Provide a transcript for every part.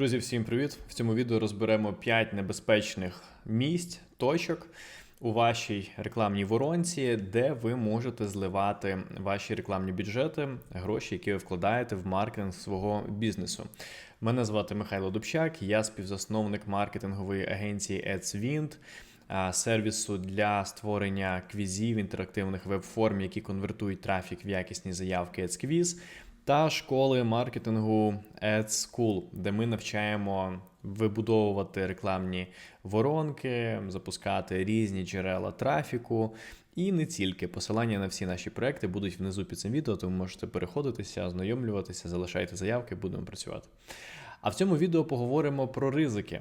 Друзі, всім привіт! В цьому відео розберемо 5 небезпечних місць, точок у вашій рекламній воронці, де ви можете зливати ваші рекламні бюджети, гроші, які ви вкладаєте в маркетинг свого бізнесу. Мене звати Михайло Дубчак, я співзасновник маркетингової агенції AdsWind, сервісу для створення квізів інтерактивних веб-форм, які конвертують трафік в якісні заявки AdsQuiz, та школи маркетингу AdSchool, де ми навчаємо вибудовувати рекламні воронки, запускати різні джерела трафіку. І не тільки посилання на всі наші проекти будуть внизу під цим відео, тому можете переходитися, ознайомлюватися, залишайте заявки, будемо працювати. А в цьому відео поговоримо про ризики.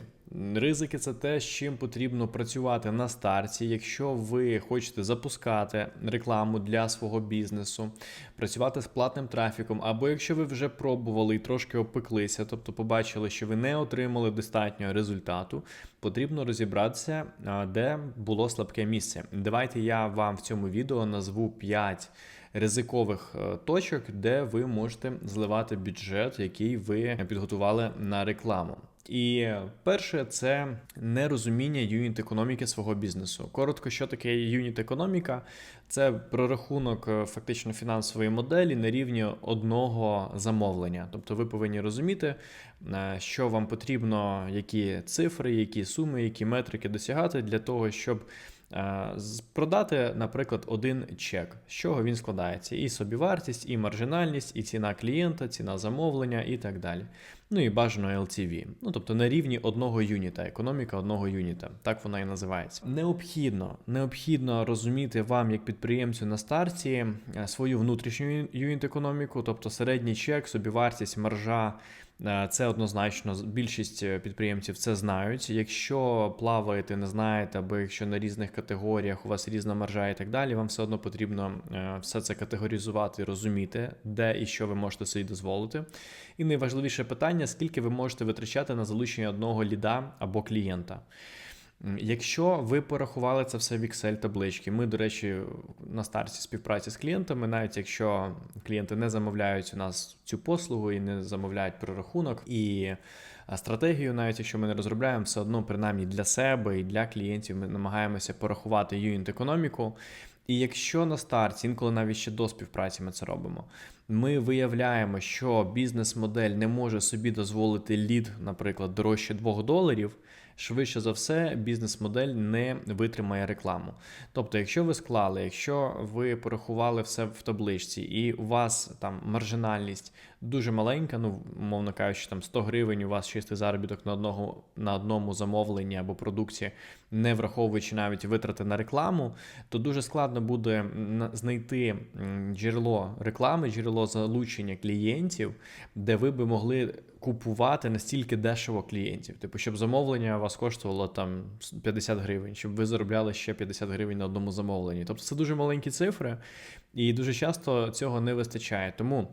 Ризики це те, з чим потрібно працювати на старті, якщо ви хочете запускати рекламу для свого бізнесу, працювати з платним трафіком, або якщо ви вже пробували і трошки опеклися, тобто побачили, що ви не отримали достатнього результату, потрібно розібратися, де було слабке місце. Давайте я вам в цьому відео назву 5 ризикових е, точок, де ви можете зливати бюджет, який ви підготували на рекламу. І перше це нерозуміння юніт економіки свого бізнесу. Коротко, що таке юніт економіка? Це прорахунок е, фактично фінансової моделі на рівні одного замовлення. Тобто ви повинні розуміти, е, що вам потрібно, які цифри, які суми, які метрики досягати для того, щоб продати, наприклад, один чек. З чого він складається? І собівартість, і маржинальність, і ціна клієнта, ціна замовлення, і так далі. Ну і бажано LTV. Ну тобто на рівні одного юніта, економіка одного юніта. Так вона і називається. Необхідно, необхідно розуміти вам, як підприємцю на старті, е, свою внутрішню юніт економіку, тобто середній чек, собівартість, маржа. Е, Це однозначно більшість е, підприємців це знають. Якщо плаваєте, не знаєте, або якщо на різних категоріях у вас різна маржа і так далі, вам все одно потрібно е, все це категоризувати, розуміти, де і що ви можете собі дозволити. І найважливіше питання: скільки ви можете витрачати на залучення одного ліда або клієнта. Якщо ви порахували це все в Excel таблички, ми, до речі, на старті співпраці з клієнтами, навіть якщо клієнти не замовляють у нас цю послугу і не замовляють прорахунок і стратегію, навіть якщо ми не розробляємо, все одно, принаймні для себе і для клієнтів, ми намагаємося порахувати юніт економіку. І якщо на старті, інколи навіть ще до співпраці ми це робимо, ми виявляємо, що бізнес-модель не може собі дозволити лід, наприклад, дорожче 2 доларів, швидше за все, бізнес-модель не витримає рекламу. Тобто, якщо ви склали, якщо ви порахували все в табличці, і у вас там маржинальність дуже маленька, ну мовно кажучи, там 100 гривень у вас чистий заробіток на одного на одному замовленні або продукті, не враховуючи навіть витрати на рекламу, то дуже складно буде знайти джерело реклами, джерело залучення клієнтів, де ви би могли купувати настільки дешево клієнтів. Типу, щоб замовлення вас коштувало там 50 гривень, щоб ви заробляли ще 50 гривень на одному замовленні. Тобто це дуже маленькі цифри, і дуже часто цього не вистачає. Тому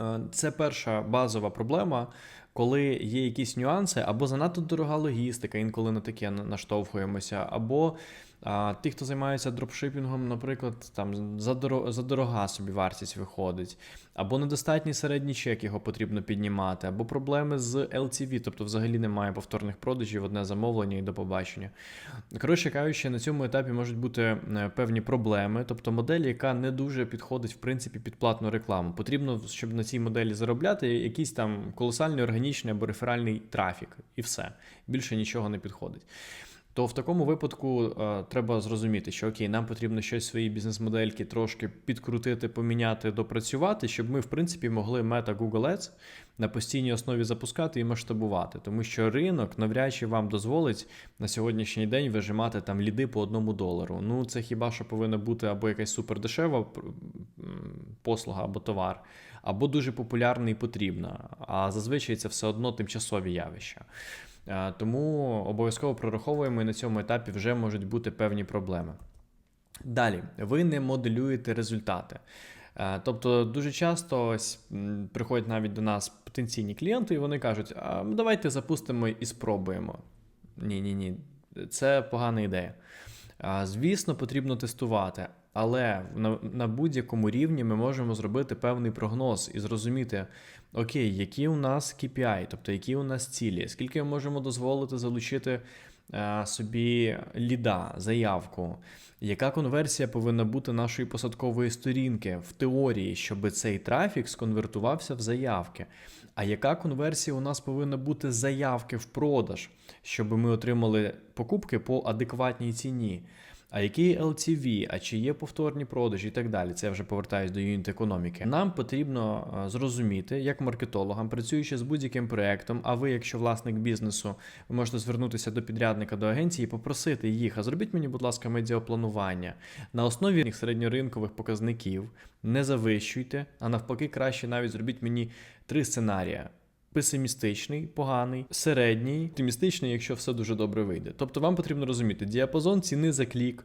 е, це перша базова проблема. Коли є якісь нюанси, або занадто дорога логістика, інколи на таке наштовхуємося, або а, ті, хто займається дропшипінгом, наприклад, там задоро- задорога собі вартість виходить, або недостатній середній чек його потрібно піднімати, або проблеми з LTV, тобто взагалі немає повторних продажів, одне замовлення і до побачення. Коротше кажучи, на цьому етапі можуть бути е, певні проблеми, тобто модель, яка не дуже підходить в принципі під платну рекламу. Потрібно, щоб на цій моделі заробляти якийсь там колосальний органічний або реферальний трафік, і все. Більше нічого не підходить. То в такому випадку е, треба зрозуміти, що окей, нам потрібно щось свої бізнес-модельки трошки підкрутити, поміняти, допрацювати, щоб ми, в принципі, могли мета Google Ads на постійній основі запускати і масштабувати. Тому що ринок навряд чи вам дозволить на сьогоднішній день вижимати там ліди по одному долару. Ну, це хіба що повинна бути або якась супердешева послуга або товар, або дуже популярна і потрібна. А зазвичай це все одно тимчасові явища. Е, Тому обов'язково прораховуємо і на цьому етапі вже можуть бути певні проблеми. Далі, ви не моделюєте результати. Е, Тобто дуже часто ось, приходять навіть до нас потенційні клієнти, і вони кажуть: а, ну, давайте запустимо і спробуємо. Ні, ні, ні, це погана ідея. Звісно, потрібно тестувати, Але на, на будь-якому рівні ми можемо зробити певний прогноз і зрозуміти, окей, які у нас KPI, тобто які у нас цілі, скільки ми можемо дозволити залучити е, собі ліда, заявку, яка конверсія повинна бути нашої посадкової сторінки в теорії, щоб цей трафік сконвертувався в заявки. А яка конверсія у нас повинна бути заявки в продаж, щоб ми отримали покупки по адекватній ціні? А який LTV, а чи є повторні продажі і так далі. Це я вже повертаюсь до юніт економіки. Нам потрібно е, зрозуміти, як маркетологам, працюючи з будь-яким проектом, а ви, якщо власник бізнесу, ви можете звернутися до підрядника, до агенції і попросити їх, а зробіть мені, будь ласка, медіапланування на основі середньоринкових показників. Не завищуйте, а навпаки, краще навіть зробіть мені три сценарія. Песимістичний, поганий, середній, оптимістичний, якщо все дуже добре вийде. Тобто вам потрібно розуміти діапазон ціни за клік,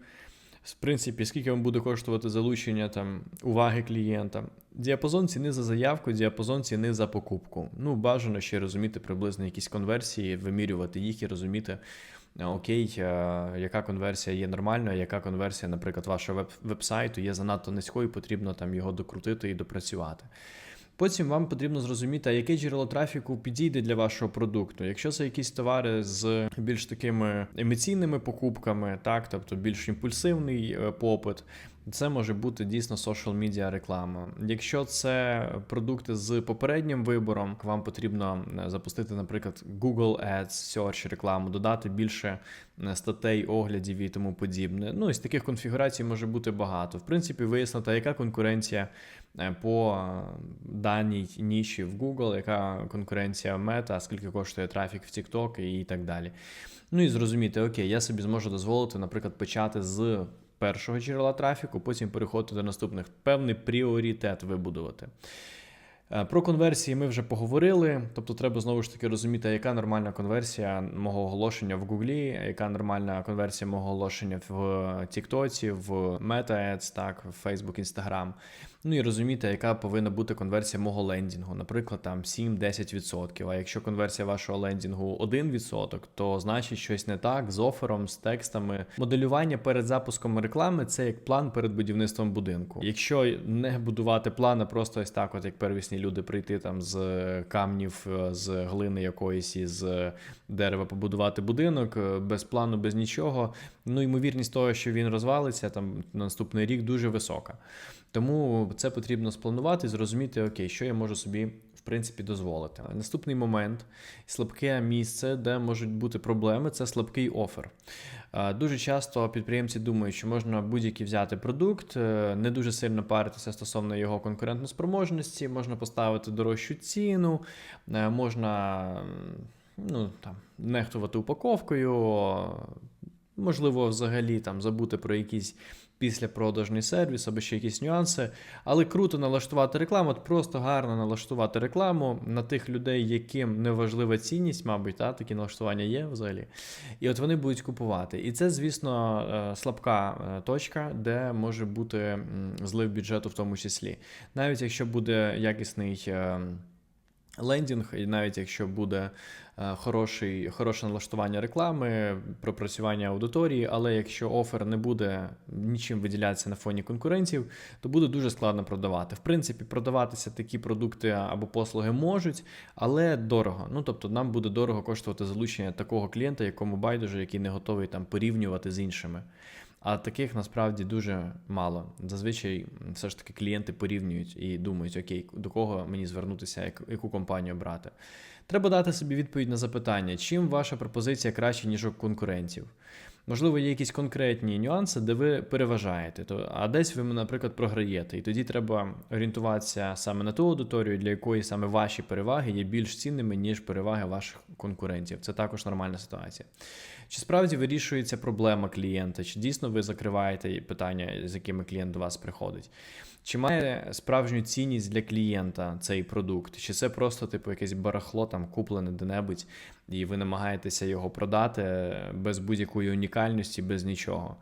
в принципі, скільки вам буде коштувати залучення там, уваги клієнта, діапазон ціни за заявку, діапазон ціни за покупку. Ну, бажано ще розуміти приблизно якісь конверсії, вимірювати їх і розуміти, е, окей, е, яка конверсія є нормальною, яка конверсія, наприклад, вашого веб- веб-сайту є занадто низькою, потрібно там його докрутити і допрацювати. Потім вам потрібно зрозуміти, яке джерело трафіку підійде для вашого продукту. Якщо це якісь товари з більш такими емоційними покупками, так, тобто більш імпульсивний е, попит, це може бути дійсно social media реклама. Якщо це продукти з попереднім вибором, вам потрібно е, запустити, наприклад, Google Ads, Search рекламу, додати більше е, статей, оглядів і тому подібне. Ну, із таких конфігурацій може бути багато. В принципі, вияснити, яка конкуренція е, по даній ніші в Google, яка конкуренція Meta, скільки коштує трафік в TikTok і так далі. Ну і зрозуміти, окей, я собі зможу дозволити, наприклад, почати з першого джерела трафіку, потім переходити до наступних, певний пріоритет вибудувати. Е, Про конверсії ми вже поговорили, тобто треба знову ж таки розуміти, яка нормальна конверсія мого оголошення в Гуглі, яка нормальна конверсія мого оголошення в Тіктоці, в Meta Ads, так, в Facebook, Instagram. Ну і розуміти, яка повинна бути конверсія мого лендінгу, наприклад, там 7-10%. А якщо конверсія вашого лендінгу 1%, то значить щось не так з офером, з текстами. Моделювання перед запуском реклами це як план перед будівництвом будинку. Якщо не будувати план, а просто ось так, от як первісні люди прийти там з камнів, е, з глини якоїсь із дерева побудувати будинок е, без плану, без нічого. Ну ймовірність того, що він розвалиться там на наступний рік, дуже висока. Тому це потрібно спланувати, зрозуміти, окей, що я можу собі принципі дозволити. Наступний момент слабке місце, де можуть бути проблеми, це слабкий офер. Дуже часто підприємці думають, що можна будь-який взяти продукт, е, не дуже сильно паритися стосовно його конкурентоспроможності, можна поставити дорожчу ціну, е, можна ну, там, нехтувати упаковкою, можливо, взагалі там забути про якісь післяпродажний сервіс або ще якісь нюанси. Але круто налаштувати рекламу, от просто гарно налаштувати рекламу на тих людей, яким не важлива цінність, мабуть, та, такі налаштування є взагалі. І от вони будуть купувати. І це, звісно, е, слабка е, точка, де може бути злив бюджету в тому числі. Навіть якщо буде якісний. Лендінг, і навіть якщо буде е, хороший, хороше налаштування реклами, пропрацювання аудиторії, але якщо офер не буде нічим виділятися на фоні конкурентів, то буде дуже складно продавати. В принципі, продаватися такі продукти або послуги можуть, але дорого. Ну тобто, нам буде дорого коштувати залучення такого клієнта, якому байдуже, який не готовий там порівнювати з іншими. А таких насправді дуже мало. Зазвичай все ж таки клієнти порівнюють і думають, окей, до кого мені звернутися, яку компанію брати. Треба дати собі відповідь на запитання, чим ваша пропозиція краще, ніж у конкурентів. Можливо, є якісь конкретні нюанси, де ви переважаєте, то, а десь ви, наприклад, програєте. І тоді треба орієнтуватися саме на ту аудиторію, для якої саме ваші переваги є більш цінними, ніж переваги ваших конкурентів. Це також нормальна ситуація. Чи справді вирішується проблема клієнта? Чи дійсно ви закриваєте питання, з якими клієнт до вас приходить? Чи має справжню цінність для клієнта цей продукт? Чи це просто типу якесь барахло там куплене де-небудь, і ви намагаєтеся його продати без будь-якої унікальності, без нічого.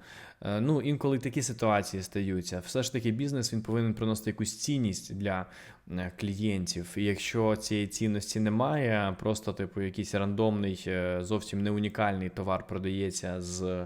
Е, Ну, інколи такі ситуації стаються. Все ж таки, бізнес він повинен приносити якусь цінність для е, клієнтів. І якщо цієї цінності немає, просто типу якийсь рандомний, е, зовсім не унікальний товар продається з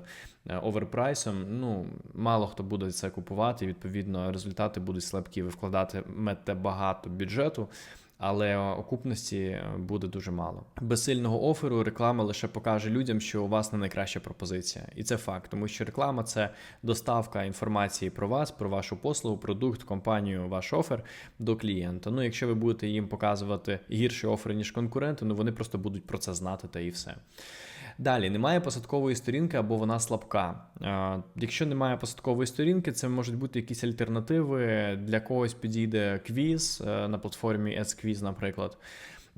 оверпрайсом. Ну, мало хто буде це купувати. Відповідно, результати будуть слабкі. Ви вкладатимете багато бюджету. Але окупності буде дуже мало. Без сильного оферу реклама лише покаже людям, що у вас не найкраща пропозиція, і це факт, тому що реклама це доставка інформації про вас, про вашу послугу, продукт, компанію, ваш офер до клієнта. Ну, якщо ви будете їм показувати гірші офери, ніж конкуренти, ну вони просто будуть про це знати та і все. Далі немає посадкової сторінки або вона слабка. Якщо немає посадкової сторінки, це можуть бути якісь альтернативи. Для когось підійде квіз е, на платформі AdsQuiz, наприклад.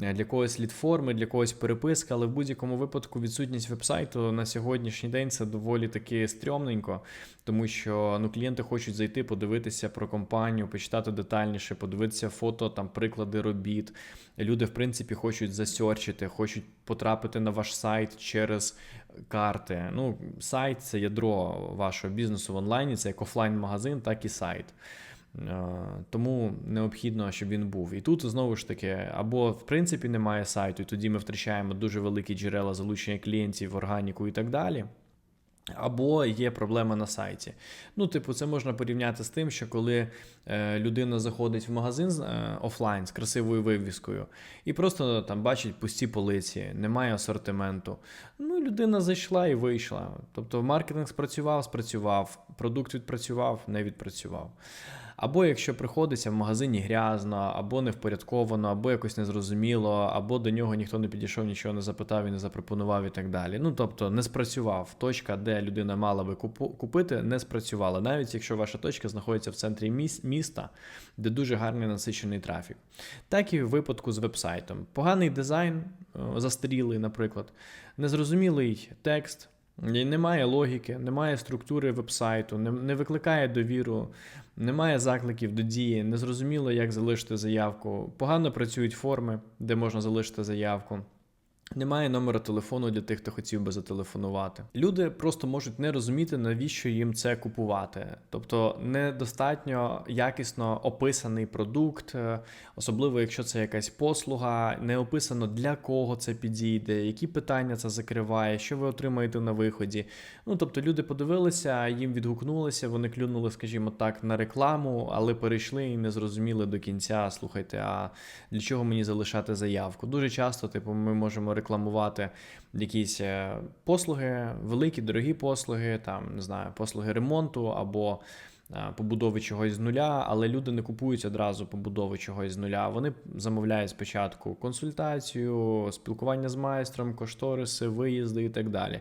Е, Для когось лідформи, для когось переписка, але в будь-якому випадку відсутність вебсайту на сьогоднішній день це доволі таки стрьомненько, тому що ну, клієнти хочуть зайти, подивитися про компанію, почитати детальніше, подивитися фото, там приклади робіт. Люди, в принципі, хочуть засьорчити, хочуть потрапити на ваш сайт через карти. Ну, сайт це ядро вашого бізнесу в онлайні, це як офлайн-магазин, так і сайт. Е, Тому необхідно, щоб він був. І тут знову ж таки, або в принципі немає сайту, і тоді ми втрачаємо дуже великі джерела залучення клієнтів, органіку і так далі. Або є проблема на сайті. Ну, типу, це можна порівняти з тим, що коли е, людина заходить в магазин е, офлайн з красивою вивіскою і просто там бачить пусті полиці, немає асортименту. Ну, людина зайшла і вийшла. Тобто маркетинг спрацював, спрацював, продукт відпрацював, не відпрацював. Або якщо приходиться в магазині грязно, або невпорядковано, або якось незрозуміло, або до нього ніхто не підійшов, нічого не запитав і не запропонував і так далі. Ну тобто не спрацював. Точка, де людина мала би купити, не спрацювала, навіть якщо ваша точка знаходиться в центрі міста, де дуже гарний насичений трафік. Так і в випадку з вебсайтом. Поганий дизайн, застарілий, наприклад, незрозумілий текст. Немає логіки, немає структури вебсайту, не, не викликає довіру, немає закликів до дії, незрозуміло, як залишити заявку. Погано працюють форми, де можна залишити заявку. Немає номера телефону для тих, хто хотів би зателефонувати. Люди просто можуть не розуміти, навіщо їм це купувати. Тобто недостатньо якісно описаний продукт, е, особливо якщо це якась послуга, не описано для кого це підійде, які питання це закриває, що ви отримаєте на виході. Ну тобто люди подивилися, їм відгукнулися, вони клюнули, скажімо так, на рекламу, але перейшли і не зрозуміли до кінця. Слухайте, а для чого мені залишати заявку? Дуже часто, типу, ми можемо рекламувати якісь е, послуги, великі, дорогі послуги, там не знаю, послуги ремонту або побудови чогось з нуля, але люди не купують одразу побудови чогось з нуля. Вони замовляють спочатку консультацію, спілкування з майстром, кошториси, виїзди і так далі.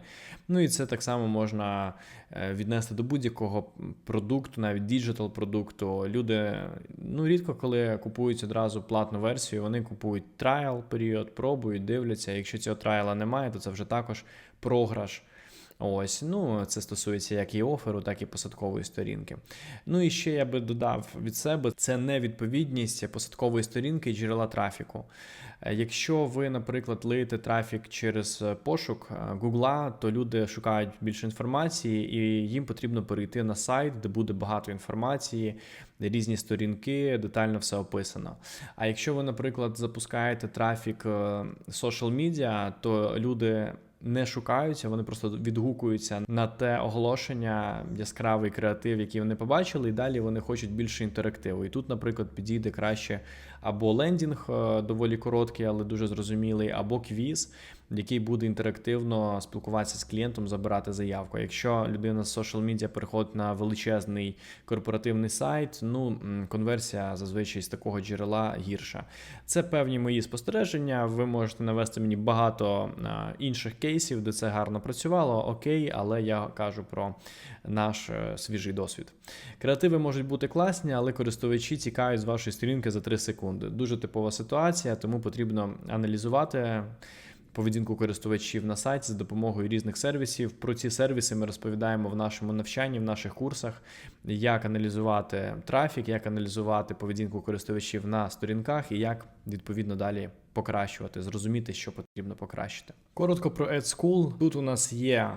Ну і це так само можна е, віднести до будь-якого продукту, навіть діджитал продукту. Люди ну рідко коли купують одразу платну версію, вони купують трайл період, пробують, дивляться. Якщо цього трайла немає, то це вже також програш. Ось, ну це стосується як і оферу, так і посадкової сторінки. Ну і ще я би додав від себе це невідповідність посадкової сторінки і джерела трафіку. Якщо ви, наприклад, лиєте трафік через пошук Гугла, то люди шукають більше інформації, і їм потрібно перейти на сайт, де буде багато інформації, різні сторінки, детально все описано. А якщо ви, наприклад, запускаєте трафік social media, то люди не шукаються, вони просто відгукуються на те оголошення, яскравий креатив, який вони побачили, і далі вони хочуть більше інтерактиву. І тут, наприклад, підійде краще або лендінг е, доволі короткий, але дуже зрозумілий, або квіз, який буде інтерактивно спілкуватися з клієнтом, забирати заявку. Якщо людина з social media переходить на величезний корпоративний сайт, ну конверсія зазвичай з такого джерела гірша. Це певні мої спостереження. Ви можете навести мені багато е, інших кейсів, де це гарно працювало. Окей, але я кажу про наш е, свіжий досвід. Креативи можуть бути класні, але користувачі тікають з вашої сторінки за 3 секунди. Дуже типова ситуація, тому потрібно аналізувати. Поведінку користувачів на сайті за допомогою різних сервісів. Про ці сервіси ми розповідаємо в нашому навчанні, в наших курсах, як аналізувати трафік, як аналізувати поведінку користувачів на сторінках і як відповідно далі покращувати, зрозуміти, що потрібно покращити. Коротко про AdSchool. Тут у нас є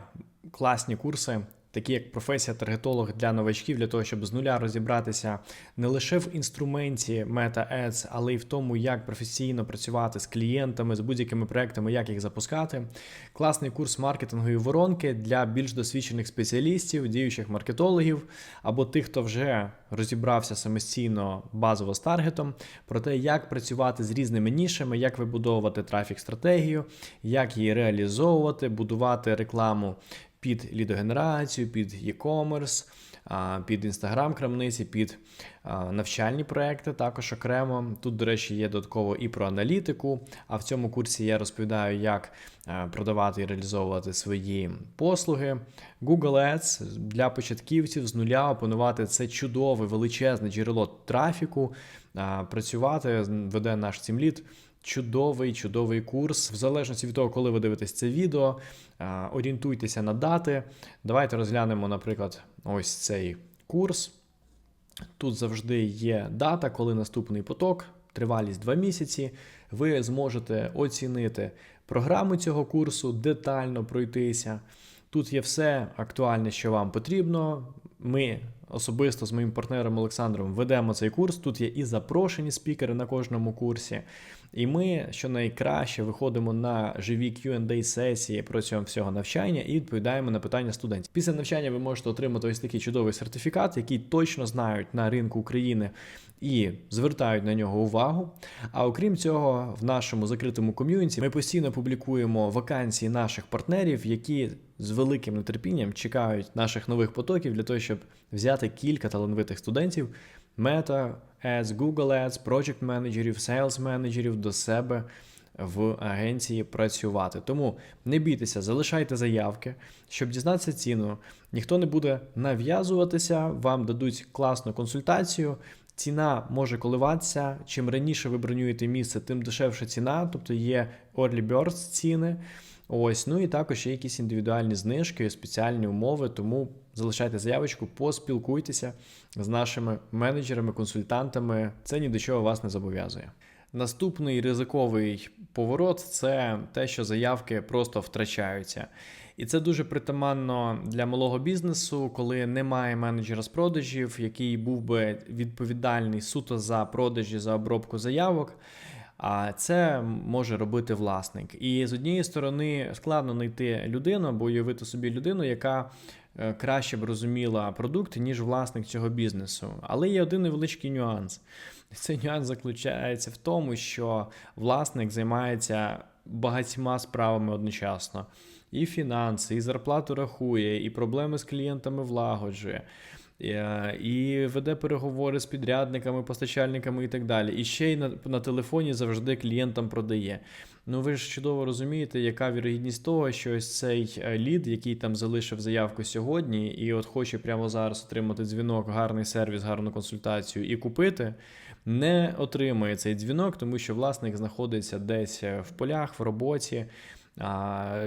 класні курси. Такі як професія таргетолог для новачків, для того, щоб з нуля розібратися не лише в інструменті Meta Ads, але й в тому, як професійно працювати з клієнтами, з будь-якими проектами, як їх запускати. Класний курс маркетингової воронки для більш досвідчених спеціалістів, діючих маркетологів або тих, хто вже розібрався самостійно базово з таргетом, про те, як працювати з різними нішами, як вибудовувати трафік стратегію, як її реалізовувати, будувати рекламу під лідогенерацію, під e-commerce, під інстаграм-крамниці, під навчальні проекти також окремо. Тут, до речі, є додатково і про аналітику. А в цьому курсі я розповідаю, як продавати і реалізовувати свої послуги. Google Ads для початківців з нуля опанувати це чудове величезне джерело трафіку. Працювати веде наш цімліт. Чудовий, чудовий курс. В залежності від того, коли ви дивитесь це відео, орієнтуйтеся на дати. Давайте розглянемо, наприклад, ось цей курс. Тут завжди є дата, коли наступний поток, тривалість 2 місяці. Ви зможете оцінити програму цього курсу, детально пройтися. Тут є все актуальне, що вам потрібно. Ми особисто з моїм партнером Олександром ведемо цей курс. Тут є і запрошені спікери на кожному курсі. І ми, що найкраще, виходимо на живі qa сесії протягом всього навчання і відповідаємо на питання студентів. Після навчання ви можете отримати ось такий чудовий сертифікат, який точно знають на ринку України і звертають на нього увагу. А окрім цього, в нашому закритому ком'юніті ми постійно публікуємо вакансії наших партнерів, які з великим нетерпінням чекають наших нових потоків для того, щоб взяти кілька талановитих студентів. Meta Ads, Google Ads, Project менеджерів, Sales менеджерів до себе в агенції працювати. Тому не бійтеся, залишайте заявки, щоб дізнатися ціну. Ніхто не буде нав'язуватися, вам дадуть класну консультацію. Ціна може коливатися. Чим раніше ви бронюєте місце, тим дешевша ціна, тобто є early bird ціни. Ось, ну і також є якісь індивідуальні знижки, спеціальні умови, тому залишайте заявочку, поспілкуйтеся з нашими менеджерами, консультантами. Це ні до чого вас не зобов'язує. Наступний ризиковий поворот це те, що заявки просто втрачаються. І це дуже притаманно для малого бізнесу, коли немає менеджера з продажів, який був би відповідальний суто за продажі, за обробку заявок. А це може робити власник. І з однієї сторони складно знайти людину або уявити собі людину, яка краще б розуміла продукт, ніж власник цього бізнесу. Але є один невеличкий нюанс. Цей нюанс заключається в тому, що власник займається багатьма справами одночасно. І фінанси, і зарплату рахує, і проблеми з клієнтами влагоджує. Е, і веде переговори з підрядниками, постачальниками і так далі. І ще й на, на телефоні завжди клієнтам продає. Ну ви ж чудово розумієте, яка вірогідність того, що ось цей е, лід, який там залишив заявку сьогодні, і от хоче прямо зараз отримати дзвінок, гарний сервіс, гарну консультацію і купити. Не отримує цей дзвінок, тому що власник знаходиться десь е, в полях, в роботі,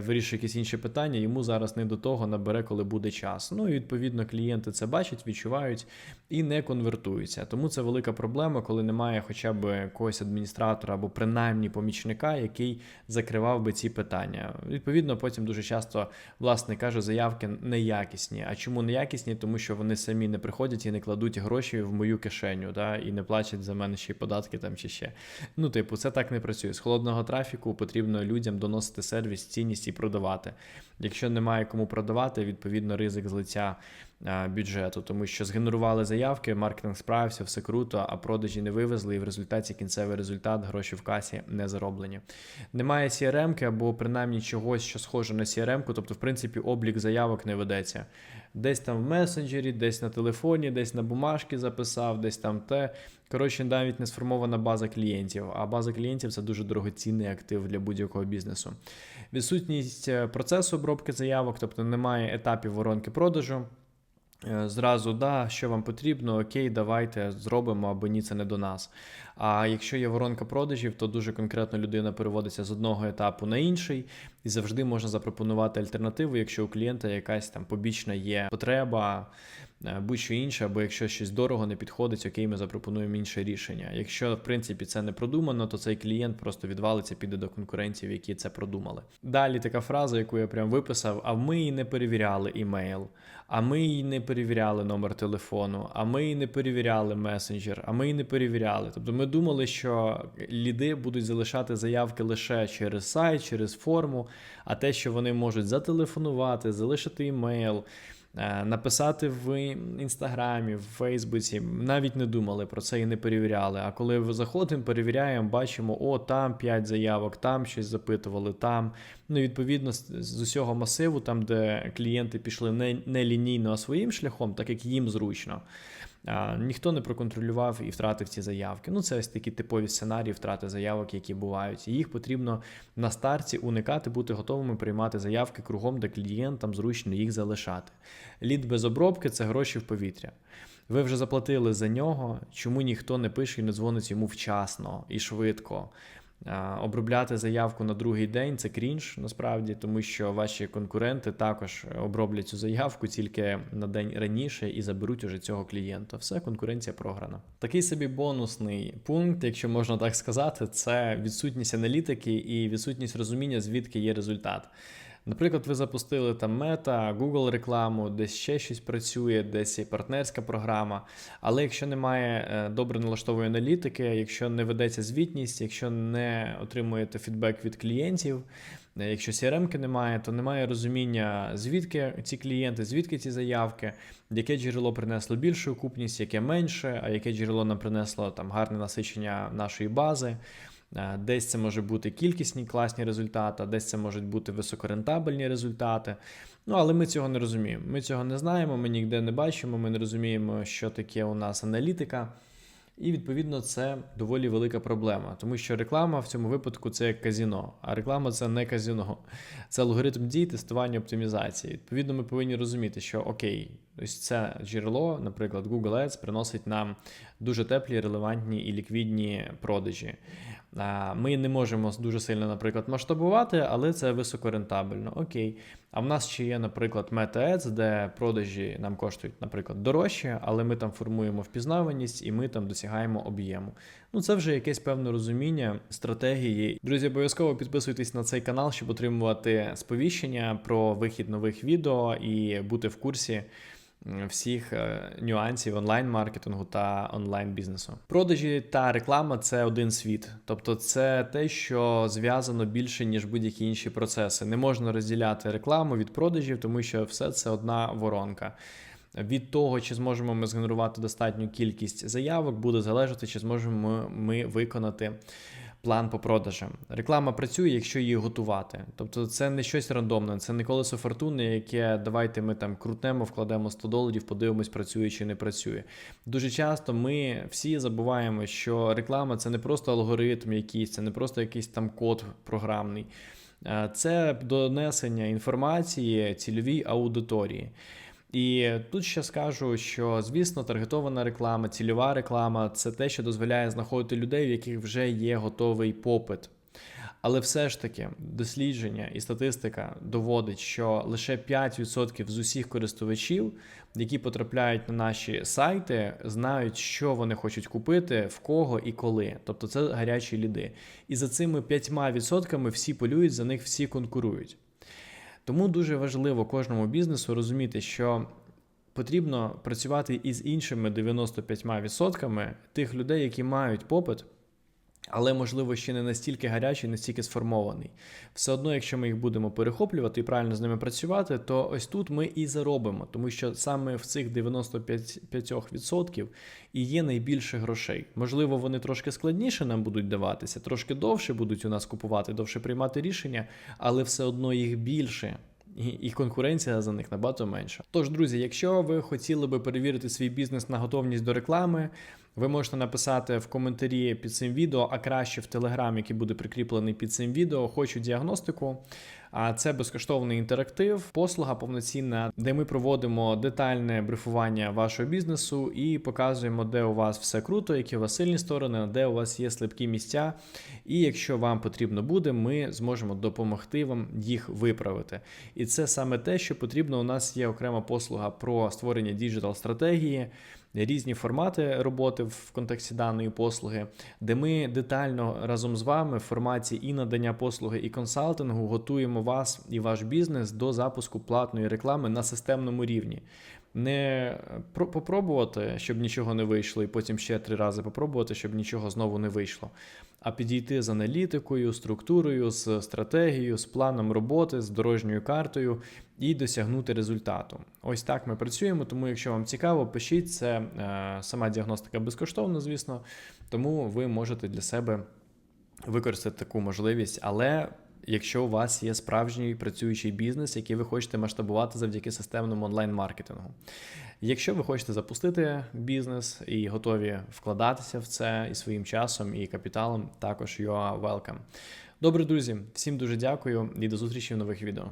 вирішує якісь інші питання, йому зараз не до того набере, коли буде час. Ну і відповідно клієнти це бачать, відчувають і не конвертуються. Тому це велика проблема, коли немає хоча б якогось адміністратора або принаймні помічника, який закривав би ці питання. Відповідно, потім дуже часто власник каже, заявки неякісні. А чому неякісні? Тому що вони самі не приходять і не кладуть гроші в мою кишеню, да, і не платять за мене ще й податки там чи ще. Ну, типу, це так не працює. З холодного трафіку потрібно людям доносити сервіс, цінність і продавати. Якщо немає кому продавати, відповідно ризик злиття бюджету, тому що згенерували заявки, маркетинг справився, все круто, а продажі не вивезли, і в результаті кінцевий результат гроші в касі не зароблені. Немає CRM-ки або принаймні чогось, що схоже на CRM-ку, тобто, в принципі, облік заявок не ведеться. Десь там в месенджері, десь на телефоні, десь на бумажки записав, десь там те. Коротше, навіть не сформована база клієнтів, а база клієнтів це дуже дорогоцінний актив для будь-якого бізнесу. Відсутність е, процесу обробки заявок, тобто немає етапів воронки продажу. Е, зразу, да, що вам потрібно, окей, давайте зробимо, або ні, це не до нас. А якщо є воронка продажів, то дуже конкретно людина переводиться з одного етапу на інший, і завжди можна запропонувати альтернативу, якщо у клієнта якась там побічна є потреба. е, Будь-що інше, або якщо щось дорого не підходить, окей, ми запропонуємо інше рішення. Якщо в принципі це не продумано, то цей клієнт просто відвалиться, піде до конкурентів, які це продумали. Далі така фраза, яку я прям виписав: а ми і не перевіряли імейл, а ми й не перевіряли номер телефону, а ми й не перевіряли месенджер, а ми й не перевіряли. Тобто ми думали, що ліди будуть залишати заявки лише через сайт, через форму, а те, що вони можуть зателефонувати, залишити імейл. Е, Написати в інстаграмі, в Фейсбуці, навіть не думали про це і не перевіряли. А коли заходимо, перевіряємо, бачимо, о, там 5 заявок, там щось запитували, там. Ну, відповідно, з усього масиву, там, де клієнти пішли не, не лінійно, а своїм шляхом, так як їм зручно. Ніхто не проконтролював і втратив ці заявки. Ну, це ось такі типові сценарії втрати заявок, які бувають. І їх потрібно на старті уникати, бути готовими приймати заявки кругом, де клієнтам зручно їх залишати. Лід без обробки це гроші в повітря. Ви вже заплатили за нього, чому ніхто не пише і не дзвонить йому вчасно і швидко. Обробляти заявку на другий день це крінж насправді, тому що ваші конкуренти також оброблять цю заявку тільки на день раніше і заберуть уже цього клієнта. Все, конкуренція програна. Такий собі бонусний пункт, якщо можна так сказати, це відсутність аналітики і відсутність розуміння, звідки є результат. Наприклад, ви запустили там мета, Google рекламу, десь ще щось працює, десь є партнерська програма. Але якщо немає е, добре налаштової аналітики, якщо не ведеться звітність, якщо не отримуєте фідбек від клієнтів, е, якщо CRM-ки немає, то немає розуміння, звідки ці клієнти, звідки ці заявки, яке джерело принесло більшу окупність, яке менше, а яке джерело нам принесло там гарне насичення нашої бази. Е, Десь це може бути кількісні класні результати, а десь це можуть бути високорентабельні результати. Ну, але ми цього не розуміємо. Ми цього не знаємо, ми ніде не бачимо, ми не розуміємо, що таке у нас аналітика. І відповідно це доволі велика проблема, тому що реклама в цьому випадку це як казіно, а реклама це не казіно, це алгоритм дій, тестування, оптимізації. Відповідно, ми повинні розуміти, що окей, ось це джерело, наприклад, Google Ads приносить нам дуже теплі, релевантні і ліквідні продажі. Ми не можемо дуже сильно, наприклад, масштабувати, але це високорентабельно. Окей. А в нас ще є, наприклад, Meta Ads, де продажі нам коштують, наприклад, дорожче, але ми там формуємо впізнаваність і ми там досягаємо об'єму. Ну, це вже якесь певне розуміння стратегії. Друзі, обов'язково підписуйтесь на цей канал, щоб отримувати сповіщення про вихід нових відео і бути в курсі всіх е, нюансів онлайн-маркетингу та онлайн-бізнесу. Продажі та реклама це один світ, тобто це те, що зв'язано більше ніж будь-які інші процеси. Не можна розділяти рекламу від продажів, тому що все це одна воронка. Від того, чи зможемо ми згенерувати достатню кількість заявок, буде залежати, чи зможемо ми виконати план по продажам. Реклама працює, якщо її готувати. Тобто це не щось рандомне, це не колесо фортуни, яке давайте ми там крутнемо, вкладемо 100 доларів, подивимось, працює чи не працює. Дуже часто ми всі забуваємо, що реклама це не просто алгоритм якийсь, це не просто якийсь там код програмний. Це донесення інформації цільовій аудиторії. І тут ще скажу, що звісно, таргетована реклама, цільова реклама це те, що дозволяє знаходити людей, в яких вже є готовий попит. Але все ж таки дослідження і статистика доводить, що лише 5% з усіх користувачів, які потрапляють на наші сайти, знають, що вони хочуть купити, в кого і коли. Тобто це гарячі ліди. І за цими 5% всі полюють, за них всі конкурують. Тому дуже важливо кожному бізнесу розуміти, що потрібно працювати із іншими 95% тих людей, які мають попит, але, можливо, ще не настільки гарячий, настільки сформований. Все одно, якщо ми їх будемо перехоплювати і правильно з ними працювати, то ось тут ми і заробимо, тому що саме в цих 95% і є найбільше грошей. Можливо, вони трошки складніше нам будуть даватися, трошки довше будуть у нас купувати, довше приймати рішення, але все одно їх більше. І конкуренція за них набагато менша. Тож, друзі, якщо ви хотіли би перевірити свій бізнес на готовність до реклами, ви можете написати в коментарі під цим відео, а краще в телеграм, який буде прикріплений під цим відео. Хочу діагностику. А це безкоштовний інтерактив, послуга повноцінна, де ми проводимо детальне брифування вашого бізнесу і показуємо, де у вас все круто, які у вас сильні сторони, де у вас є слабкі місця. І якщо вам потрібно буде, ми зможемо допомогти вам їх виправити. І це саме те, що потрібно. У нас є окрема послуга про створення діджитал стратегії. Різні формати роботи в контексті даної послуги, де ми детально разом з вами в форматі і надання послуги, і консалтингу готуємо вас і ваш бізнес до запуску платної реклами на системному рівні. Не про- попробувати, щоб нічого не вийшло, і потім ще три рази попробувати, щоб нічого знову не вийшло. А підійти з аналітикою, структурою, з стратегією, з планом роботи, з дорожньою картою і досягнути результату. Ось так ми працюємо. Тому, якщо вам цікаво, пишіть це е, сама діагностика безкоштовна, звісно. Тому ви можете для себе використати таку можливість, але. Якщо у вас є справжній працюючий бізнес, який ви хочете масштабувати завдяки системному онлайн-маркетингу. Якщо ви хочете запустити бізнес і готові вкладатися в це і своїм часом, і капіталом, також you are welcome. Добре, друзі, всім дуже дякую і до зустрічі в нових відео.